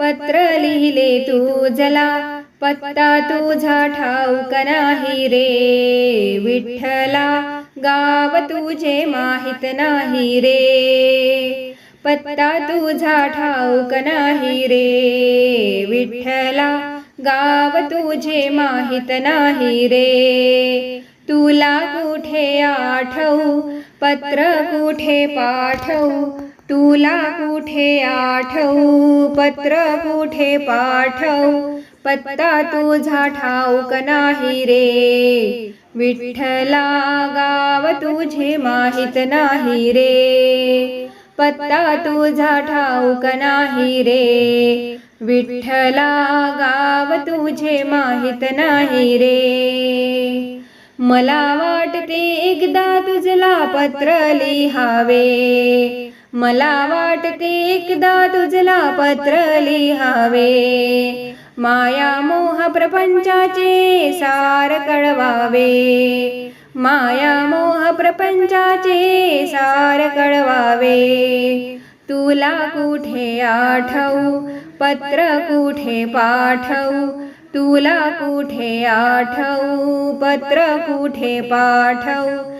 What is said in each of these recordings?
पत्र लिहिले तू जला पत्ता तुझा ठाऊक नाही रे. विठ्ठला गाव तुझे माहीत नाही रे. पत्ता तुझा ठाऊक नाही रे. विठ्ठला गाव तुझे माहीत नाही रे. तुला कुठे आठवू पत्र कुठे पाठवू तुला कुठे आठवू? पत्र कुठे पाठवू? पत्ता तुझा ठाऊक नाही रे. विठ्ठला गाव तुझे माहीत नाही रे. पत्ता तुझा ठाऊक नाही रे. विठ्ठला गाव तुझे माहीत नाही रे. मला वाटते एकदा तुझला पत्र लिहावे. मला वाटते एकदा तुझला पत्र लिहावे. माया मोह प्रपंचाचे सार कळवावे. माया मोह प्रपंचाचे सार कळवावे. तुला कुठे आठवू पत्र कुठे पाठवू? तुला कुठे आठवू पत्र कुठे पाठवू?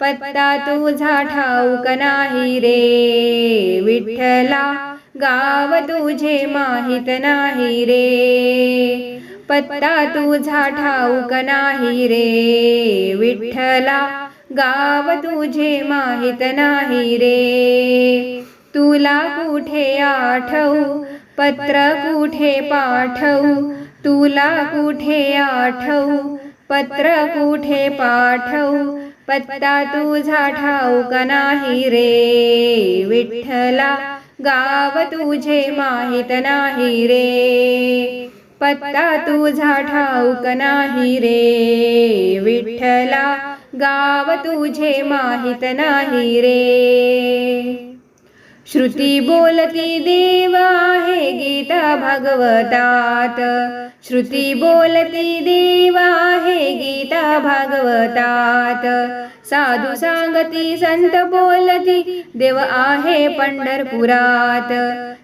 पत्ता तुझा ठाऊक नाही रे. विठ्ठला गाव तुझे माहीत नाही रे. पत्ता तुझा ठाऊक नाही रे. विठ्ठला गाव तुझे माहीत नाही रे. तुला कुठे आठवू? पत्र कुठे पाठवू? तुला कुठे आठवू? पत्र कुठे पाठवू? पत्ता तुझा ठाऊक नाही रे. विठ्ठला गाव तुझे माहीत नाही रे. पत्ता तुझा ठाऊक नाही रे. विठ्ठला गाव तुझे माहीत नाही रे. श्रुती बोलती देव गीता भागवतात. श्रुती बोलती देव आहे गीता भागवतात. साधू सांगती संत बोलती देव आहे पंढरपुरात.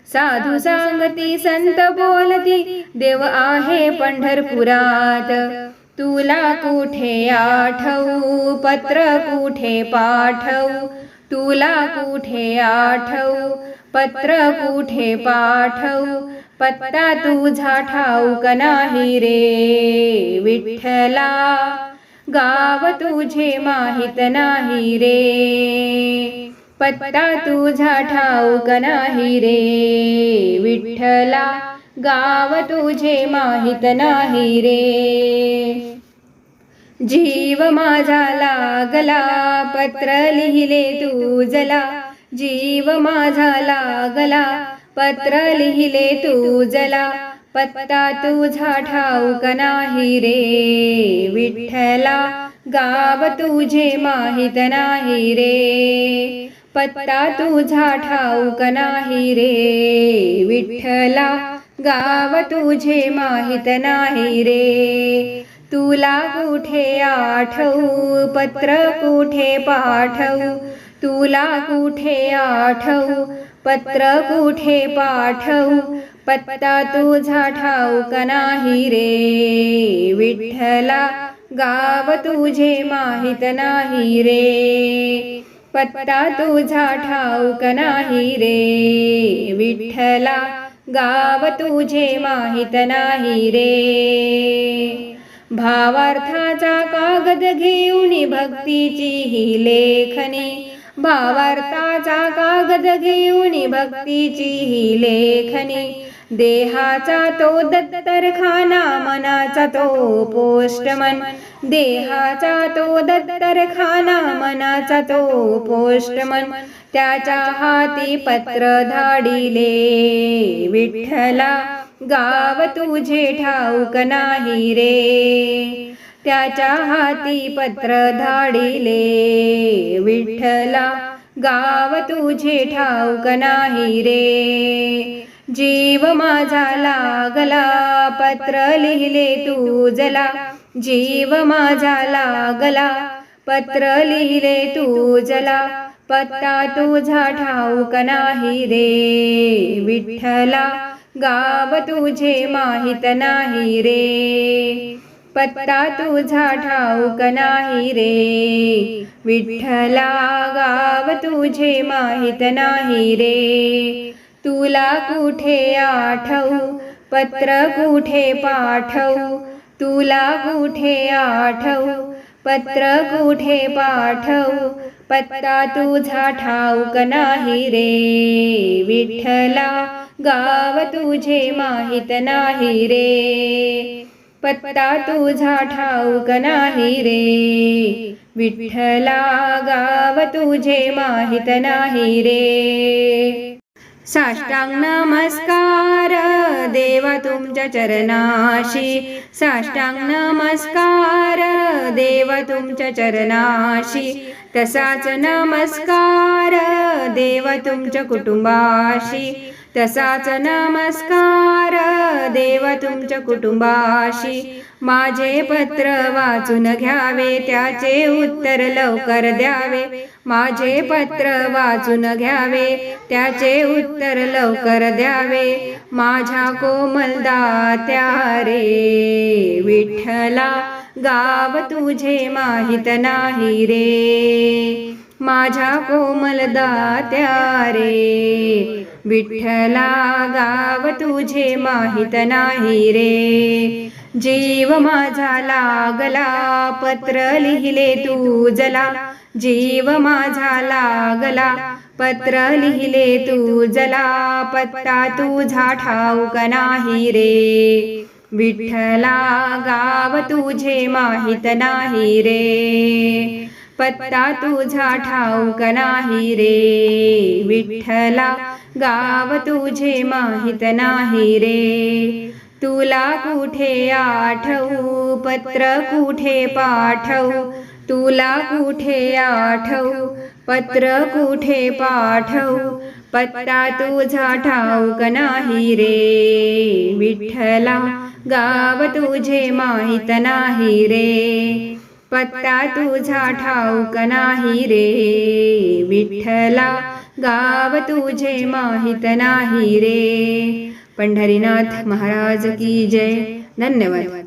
साधू सांगती संत बोलती देव आहे पंढरपुरात. तुला कुठे आठवू? पत्र कुठे पाठवू? तुला कुठे आठवू? पत्र कुठे पाठवू? पत्ता तुझा ठाऊक नाही रे? विठ्ठला गाव तुझे माहीत नाही रे. पत्ता तुझा ठाऊक नाही रे? विठ्ठला गाव तुझे माहीत नाही रे. जीव माझा लागला पत्र लिहिले तुझला जीव माझा लागला पत्र लिहिले तुझला पत्ता तुझा ठाऊक नाही रे विठ्ठला गाव तुझे माहीत नाही रे पत्ता तुझा ठाऊक नाही रे विठ्ठला गाव तुझे माहीत नाही रे तुला कुठे आठवू पत्र कुठे पाठवू तुला कुठे आठवू? पत्र कुठे पाठवू? पत्ता तुझा ठाऊक नाही रे. विठ्ठला गाव तुझे माहीत नाही रे. पत्ता तुझा ठाऊक नाही रे. विठ्ठला गाव तुझे माहीत नाही रे. भावार्थाचा कागद घेऊन भक्तीची ही लेखनी भावार्थाचा कागद घेऊन भक्तीची ही लेखनी. देहाचा तो दत्तरखाना मनाचा तो पोष्टमन. देहाचा तो दत्तरखाना मनाचा तो पोष्टमन. त्याच्या हाती पत्र धाडिले विठ्ठला गाव तुझे ठाऊक नाही रे. त्याच्या हाती पत्र धाडिले विठ्ठला गाव तुझे ठाऊक नाही रे. जीव माझा लागला पत्र लिहिले तू जला. जीव माझा लागला पत्र लिहिले तू जला. पत्ता तुझा ठाऊक नाही रे. विठ्ठला गाव तुझे माहीत नाही रे. पत्ता तुझा ठाऊक नाही रे. विठ्ठला गाव तुझे माहीत नाही रे. तुला कुठे आठवू? पत्र कुठे पाठवू? तुला कुठे आठवू? पत्र कुठे पाठवू? पत्ता तुझा ठाऊक नाही रे. विठ्ठला गाव तुझे माहीत नाही रे. पत्ता तुझा ठाऊक नाही रे. विठ्ठला गाव तुझे माहीत नाही रे. साष्टांग नमस्कार देवा तुमच्या चरणाशी. साष्टांग नमस्कार देवा तुमच्या चरणाशी. तसाच नमस्कार देव तुमच्या कुटुंबाशी. तसाच नमस्कार देव तुमच्या कुटुंबाशी. माझे पत्र वाचून घ्यावे त्याचे उत्तर लवकर द्यावे. माझे पत्र वाचून घ्यावे त्याचे उत्तर लवकर द्यावे. माझ्या कोमलदात्या रे विठ्ठला गाव तुझे माहीत नाही रे. माझ्या कोमल दात्या रे विठ्ठला गाव तुझे माहीत नाही रे. जीव माझा लागला पत्र लिहिले तू जला. जीव माझा लागला पत्र लिहिले तू जला. पत्ता तुझा ठाऊक नाही रे. विठ्ठला गाव तुझे माहीत नाही रे. पत्ता तुझा ठाऊक नाही रे. विठ्ठला गाव तुझे माहीत नाही रे. तुला कुठे आठवू? पत्र कुठे पाठवू? तुला कुठे आठवू? पत्र कुठे पाठवू? पत्ता तुझा ठाऊक नाही रे. विठ्ठला गाव तुझे माहीत नाही रे. पत्ता तुझा ठाऊक नाही रे. विठ्ठला गाव तुझे माहीत नाही रे. पंढरीनाथ महाराज की जय. धन्यवाद.